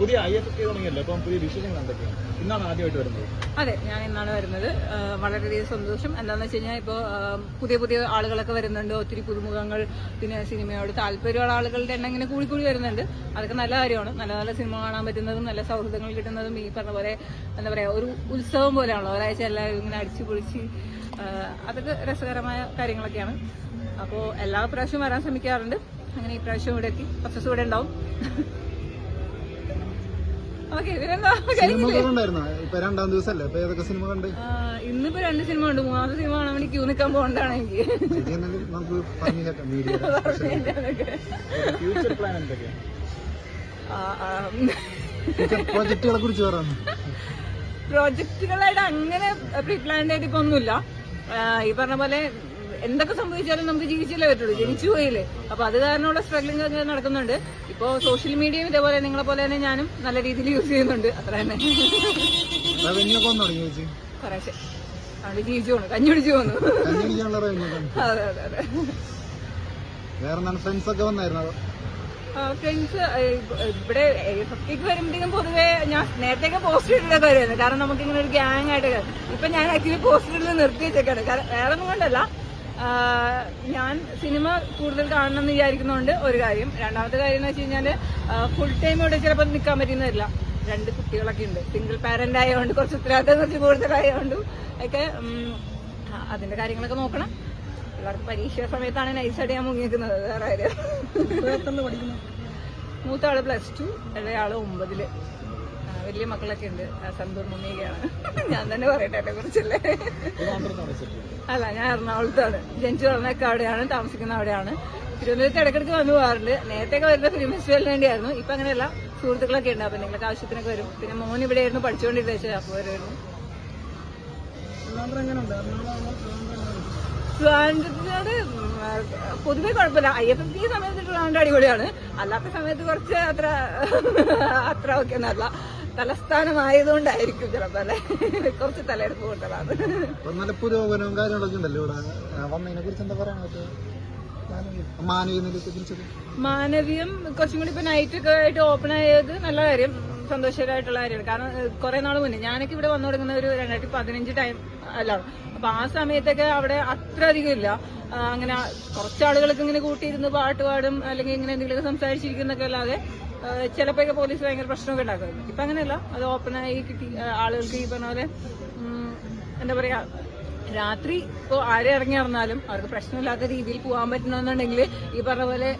പുതിയ I F K തുടങ്ങിയല്ലോ അപ്പം പുതിയ വിശേഷങ്ങൾ എന്തൊക്കെയാണ്? ഇന്നാണ് ആദ്യമായിട്ട് വരുന്നത്. അതെ ഞാൻ ഇന്നാണ് വരുന്നത്. വളരെയധികം സന്തോഷം. എന്താണെന്ന് വെച്ച് കഴിഞ്ഞാൽ ഇപ്പോൾ പുതിയ പുതിയ ആളുകളൊക്കെ വരുന്നുണ്ട്. ഒത്തിരി പുതുമുഖങ്ങൾ പിന്നെ സിനിമയോട് താല്പര്യമുള്ള ആളുകളുടെ എണ്ണം ഇങ്ങനെ കൂടിക്കൂടി കൂടി വരുന്നുണ്ട്. അതൊക്കെ നല്ല കാര്യമാണ്. നല്ല നല്ല സിനിമ കാണാൻ പറ്റുന്നതും നല്ല സൗഹൃദങ്ങൾ കിട്ടുന്നതും ഈ പറഞ്ഞ പോലെ എന്താ പറയുക ഒരു ഉത്സവം പോലെയാണല്ലോ. ഒരാഴ്ച എല്ലാവരും ഇങ്ങനെ അടിച്ചു പൊളിച്ച് അതൊക്കെ രസകരമായ കാര്യങ്ങളൊക്കെയാണ്. അപ്പോൾ എല്ലാ പ്രാവശ്യവും വരാൻ ശ്രമിക്കാറുണ്ട്. അങ്ങനെ ഈ പ്രാവശ്യം ഇവിടെ എത്തി. കുറച്ച് ഇവിടെ ഉണ്ടാവും. രണ്ടാം ദിവസല്ലേ? ഇപ്പൊ ഏതൊക്കെ സിനിമ കണ്ട്? ഇന്നിപ്പോ രണ്ട് സിനിമ ഉണ്ട് മൂന്നാമത്തെ സിനിമ കാണാൻ വേണ്ടി ക്യൂ നിൽക്കാൻ പോകണ്ടാണ് എനിക്ക് പറഞ്ഞു പ്രോജക്റ്റുകളെ കുറിച്ച് പറയാം പ്രോജക്റ്റുകളായിട്ട് അങ്ങനെ പ്രീ പ്ലാൻഡ് ആയിട്ട് ഇപ്പൊ ഒന്നുമില്ല. ഈ പറഞ്ഞ പോലെ എന്തൊക്കെ സംഭവിച്ചാലും നമുക്ക് ജീവിച്ചല്ലേ പറ്റുള്ളൂ. ജനിച്ചു പോയില്ലേ. അപ്പൊ അത് കാരണമുള്ള സ്ട്രഗ്ലിംഗ് ഒക്കെ നടക്കുന്നുണ്ട്. ഇപ്പോ സോഷ്യൽ മീഡിയയും ഇതേപോലെ നിങ്ങളെ പോലെ തന്നെ ഞാനും നല്ല രീതിയിൽ യൂസ് ചെയ്യുന്നുണ്ട്. അത്ര തന്നെ. കുറേശ്ശെ. അവിടെ ജീവിച്ചു പോണു കഞ്ഞി പിടിച്ചു പോന്നു. അതെ അതെ അതെ. വേറെ ഫ്രണ്ട്സ് ഒക്കെ വന്നായിരുന്നു? ഫ്രണ്ട്സ് ഇവിടെ ഫസ്റ്റിക്ക് വരുമ്പോഴത്തേക്കും പൊതുവെ ഞാൻ നേരത്തെയൊക്കെ പോസ്റ്റ് ഇട്ടിട്ടൊക്കെ വരുമായിരുന്നു കാരണം നമുക്ക് ഇങ്ങനെ ഒരു ഗ്യാങ് ആയിട്ട് ഇപ്പൊ ഞാൻ ആക്ച്വലി പോസ്റ്റ് ഇടൽ നിർത്തി വെച്ചേക്കാണ് കാരണം വേറെ ഒന്നും കൊണ്ടല്ല. ഞാൻ സിനിമ കൂടുതൽ കാണണം എന്ന് വിചാരിക്കുന്നതുകൊണ്ട് ഒരു കാര്യം. രണ്ടാമത്തെ കാര്യം എന്ന് വെച്ച് കഴിഞ്ഞാൽ ഫുൾ ടൈം ഇവിടെ ചിലപ്പോൾ നിൽക്കാൻ പറ്റുന്നതല്ല. രണ്ട് കുട്ടികളൊക്കെ ഉണ്ട്. സിംഗിൾ പാരന്റ് ആയതുകൊണ്ട് കുറച്ച് ഉത്തരവാദിത്തം കുറച്ച് കൂടുതലായതുകൊണ്ടും ഒക്കെ അതിന്റെ കാര്യങ്ങളൊക്കെ നോക്കണം. പിള്ളേർക്ക് പരീക്ഷ സമയത്താണ് നൈസായിട്ട് ഞാൻ മുങ്ങിക്കുന്നത് വേറെ കാര്യം. മൂത്ത ആൾ പ്ലസ് ടു ഇളയാൾ ഒമ്പതിൽ. വലിയ മക്കളൊക്കെ ഉണ്ട് സന്തൂർ മമ്മിയൊക്കെയാണ് ഞാൻ തന്നെ പറയട്ടെ എന്നെ കുറിച്ചല്ലേ? അല്ല ഞാൻ എറണാകുളത്താണ്. ജനിച്ചു വളർന്നൊക്കെ അവിടെയാണ് താമസിക്കുന്ന അവിടെയാണ്. തിരുവനന്തപുരത്ത് ഇടയ്ക്കിടയ്ക്ക് വന്നു പോകാറുണ്ട്. നേരത്തെയൊക്കെ വരുന്ന ഫിലിം ഫെസ്റ്റിവലിന് വേണ്ടിയായിരുന്നു. ഇപ്പൊ അങ്ങനെയല്ല സുഹൃത്തുക്കളൊക്കെ ഉണ്ട്. അപ്പൊ നിങ്ങൾക്ക് ആവശ്യത്തിനൊക്കെ വരും. പിന്നെ മോൻ ഇവിടെയായിരുന്നു പഠിച്ചുകൊണ്ടിരുന്നത് അപ്പൊ വരുമായിരുന്നു. ട്രിവാൻഡ്രത്തിനോട് പൊതുവെ കുഴപ്പമില്ല. ഐ എഫ് എഫ് ഈ സമയത്ത് ട്രിവാൻഡ്രം അടിപൊളിയാണ്. അല്ലാത്ത സമയത്ത് കുറച്ച് അത്ര അത്ര ഒക്കെ ഒന്നല്ല തലസ്ഥാനമായതുകൊണ്ടായിരിക്കും ചിലപ്പോ അല്ലെ? കുറച്ച് തലയെടുപ്പ് കൊണ്ടതാണ്. നല്ല പുരോഗമനവും കാര്യങ്ങളൊക്കെ ഉണ്ടല്ലോ ഇവിടെ. വന്നതിനെ കുറിച്ച് എന്താ പറയാൻ പറ്റുക? മാനവീയത്തെ കുറിച്ചൊക്കെ മാനവീയം കുറച്ചും കൂടി ഇപ്പൊ നൈറ്റ് ഒക്കെ ആയിട്ട് ഓപ്പൺ ആയത് നല്ല കാര്യം. സന്തോഷകരമായിട്ടുള്ള കാര്യമാണ്. കാരണം കുറെ നാൾ മുന്നേ ഞാനൊക്കെ ഇവിടെ വന്നു തുടങ്ങുന്ന ഒരു രണ്ടായിരത്തി പതിനഞ്ച് ടൈം അല്ല. അപ്പൊ ആ സമയത്തൊക്കെ അവിടെ അത്ര അധികം ഇല്ല. അങ്ങനെ കുറച്ച് ആളുകൾക്ക് ഇങ്ങനെ കൂട്ടിയിരുന്ന് പാട്ട് പാടും അല്ലെങ്കിൽ ഇങ്ങനെ എന്തെങ്കിലുമൊക്കെ സംസാരിച്ചിരിക്കുന്നൊക്കെ അല്ലാതെ ചിലപ്പോഴൊക്കെ പോലീസ് ഭയങ്കര പ്രശ്നമൊക്കെ ഉണ്ടാക്കുമായിരുന്നു. ഇപ്പൊ അങ്ങനെയല്ല. അത് ഓപ്പണായി കിട്ടി. ആളുകൾക്ക് ഈ പറഞ്ഞ പോലെ എന്താ പറയാ രാത്രി ഇപ്പോൾ ആരെ ഇറങ്ങി നടന്നാലും അവർക്ക് പ്രശ്നമില്ലാത്ത രീതിയിൽ പോകാൻ പറ്റണമെന്നുണ്ടെങ്കിൽ ഈ പറഞ്ഞ പോലെ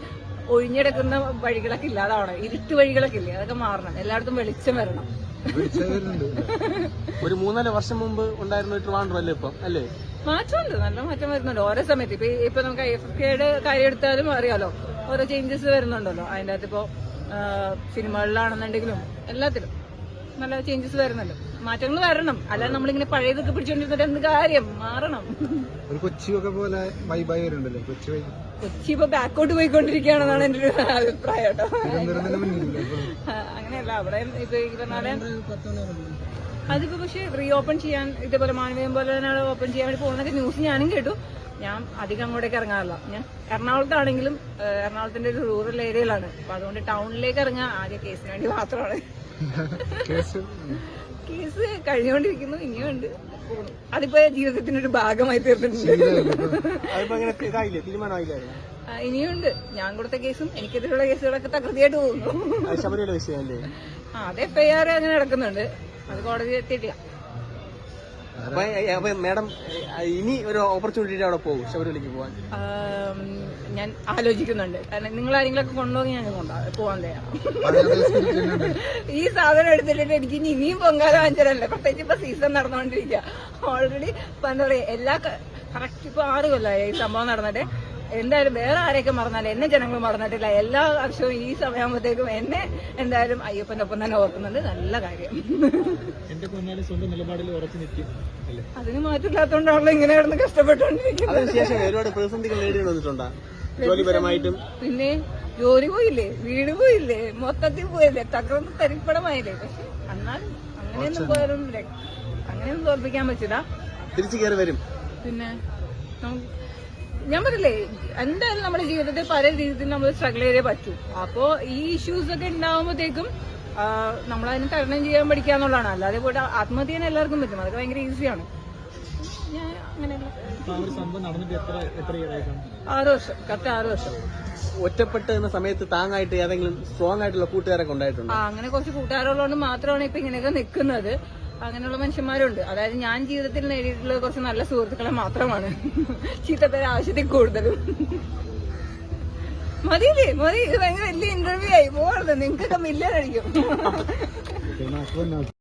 ഒഴിഞ്ഞെടുക്കുന്ന വഴികളൊക്കെ ഇല്ലാതാവണം. ഇരുട്ട് വഴികളൊക്കെ ഇല്ലേ? അതൊക്കെ മാറണം. എല്ലായിടത്തും വെളിച്ചം വരണം. ഒരു മൂന്നാൽ വർഷം മുമ്പ് ഉണ്ടായിരുന്ന ട്രിവാൻഡ്രം അല്ലേ ഇപ്പം? അല്ലേ? മാറ്റമുണ്ട്. നല്ല മാറ്റം വരുന്നുണ്ട്. ഓരോ സമയത്ത്. ഇപ്പൊ ഇപ്പൊ നമുക്ക് ഐ എഫ് കെയുടെ കാര്യം എടുത്താലും അറിയാലോ. ഓരോ ചേഞ്ചസ് വരുന്നുണ്ടല്ലോ. അതിന്റെ അകത്ത് ഇപ്പോ സിനിമകളിലാണെന്നുണ്ടെങ്കിലും എല്ലാത്തിലും നല്ല ചേഞ്ചസ് വരുന്നല്ലോ മാറ്റങ്ങൾ വരണം. അല്ലാതെ നമ്മളിങ്ങനെ പഴയതൊക്കെ പിടിച്ചോണ്ടിരുന്നിട്ട് എന്ത് കാര്യം? മാറണം. ഒരു കൊച്ചിയൊക്കെ പോലെ വൈബായി വരുന്നുണ്ടല്ലോ? കൊച്ചി കൊച്ചി ഇപ്പൊ ബാക്കോട്ട് പോയിക്കൊണ്ടിരിക്കുകയാണെന്നാണ് എന്റെ ഒരു അഭിപ്രായം കേട്ടോ. അങ്ങനെയല്ല. അവിടെ ഇത് പറഞ്ഞാൽ അതിപ്പോ പക്ഷെ റീ ഓപ്പൺ ചെയ്യാൻ ഇതേപോലെ മാനവീയം പോലെ തന്നെ ഓപ്പൺ ചെയ്യാൻ വേണ്ടി പോകുന്നൊക്കെ ന്യൂസ് ഞാനും കേട്ടു. ഞാൻ അധികം അങ്ങോട്ടേക്ക് ഇറങ്ങാറില്ല. ഞാൻ എറണാകുളത്താണെങ്കിലും എറണാകുളത്തിന്റെ ഒരു റൂറൽ ഏരിയയിലാണ് അപ്പൊ അതുകൊണ്ട് ടൗണിലേക്ക് ഇറങ്ങാൻ ആദ്യം കേസിന് വേണ്ടി മാത്രമാണ്. കേസ് കഴിഞ്ഞുകൊണ്ടിരിക്കുന്നു ഇനിയുണ്ട് അതിപ്പോ ജീവിതത്തിന്റെ ഒരു ഭാഗമായി തീർന്നിട്ടുണ്ട്. ഇനിയുണ്ട് ഞാൻ കൊടുത്ത കേസും എനിക്കെതിരെയുള്ള കേസുകളൊക്കെ തകൃതിയായിട്ട് പോകുന്നു അത് ആ അത് എഫ് ഐ ആർ അങ്ങനെ നടക്കുന്നുണ്ട്. അത് കോടതി എത്തിയിട്ടില്ല. അപ്പൊ മാഡം ഇനി ഒരു ഓപ്പർച്യൂണിറ്റി അവിടെ പോകും ശബരിമലയ്ക്ക് പോകാൻ ഞാൻ ആലോചിക്കുന്നുണ്ട്. കാരണം നിങ്ങൾ ആരെങ്കിലൊക്കെ കൊണ്ടുപോയി ഞാൻ കൊണ്ടുപോകാം പോവാൻ തയ്യാ പഴയ അതേ spirit തന്നെയുണ്ട്. ഈ സാധനം എടുത്തിട്ട് എനിക്ക് ഇനി ഇനിയും പൊങ്കാല വാങ്ങിച്ചാലല്ലേ? പ്രത്യേകിച്ച് ഇപ്പൊ സീസൺ നടന്നുകൊണ്ടിരിക്കുക ഓൾറെഡി ഇപ്പൊ എന്താ പറയാ എല്ലാ കറക്റ്റ് ഇപ്പൊ ആറ് കൊല്ലമായി ഈ സംഭവം നടന്നിട്ട്. എന്തായാലും വേറെ ആരെയൊക്കെ മറന്നാലും എന്നെ ജനങ്ങൾ മറന്നിട്ടില്ല. എല്ലാ വർഷവും ഈ സമയമാകുമ്പോഴത്തേക്കും എന്നെ എന്തായാലും അയ്യപ്പന്റെ ഒപ്പം തന്നെ ഓർക്കുന്നുണ്ട്. നല്ല കാര്യം. എന്റെ കുഞ്ഞാലും സ്വന്തം നിലപാടിൽ ഉറച്ചു നിൽക്കും അല്ലേ? അതിന് മാറ്റില്ലാത്തോണ്ടാണല്ലോ ഇങ്ങനെ കിടന്ന് കഷ്ടപ്പെട്ടുകൊണ്ടിരിക്കുന്നത്. ജോലിപരമായിട്ടും? പിന്നെ ജോലി പോയില്ലേ? വീട് പോയില്ലേ? മൊത്തത്തിൽ പോയില്ലേ? തകർന്ന് തരിപ്പടമായില്ലേ പക്ഷെ എന്നാലും അങ്ങനെയൊന്നും പോയാലും അങ്ങനെയൊന്നും തോൽപ്പിക്കാൻ പറ്റില്ല. തിരിച്ചു കയറി വരും. പിന്നെ ഞാൻ പറയില്ലേ എന്തായാലും നമ്മുടെ ജീവിതത്തിൽ പല രീതിയിൽ നമ്മൾ സ്ട്രഗിൾ ചെയ്തേ പറ്റൂ. അപ്പോ ഈ ഇഷ്യൂസ് ഒക്കെ ഉണ്ടാവുമ്പോഴത്തേക്കും നമ്മൾ നമ്മളതിന് തരണം ചെയ്യാൻ പഠിക്കുക എന്നുള്ളതാണ്. അല്ലാതെ പോയിട്ട് ആത്മഹത്യ എല്ലാവർക്കും പറ്റും. അതൊക്കെ ഭയങ്കര ഈസിയാണ് ഞാൻ അങ്ങനെയല്ല ആറ് വർഷം കറക്റ്റ് ആറ് വർഷം. ഒറ്റപ്പെട്ട് സമയത്ത് താങ്ങായിട്ട് ഏതെങ്കിലും സ്ട്രോങ് ആയിട്ടുള്ള കൂട്ടുകാരൊക്കെ ഉണ്ടായിട്ടുണ്ട്? അങ്ങനെ കുറച്ച് കൂട്ടുകാരുള്ളതുകൊണ്ട് മാത്രമാണ് ഇപ്പൊ ഇങ്ങനെയൊക്കെ നിൽക്കുന്നത്. അങ്ങനെയുള്ള മനുഷ്യന്മാരുണ്ട്. അതായത് ഞാൻ ജീവിതത്തിൽ നേടിയിട്ടുള്ള കുറച്ച് നല്ല സുഹൃത്തുക്കളെ മാത്രമാണ്. ചീത്തത്തെ ആവശ്യത്തിൽ കൂടുതലും. മതിയില്ലേ? മതി. ഇത് ഭയങ്കര വലിയ ഇന്റർവ്യൂ ആയി. പോകരുത് നിങ്ങൾക്കൊക്കെ മില്ലൻ അടിക്കും.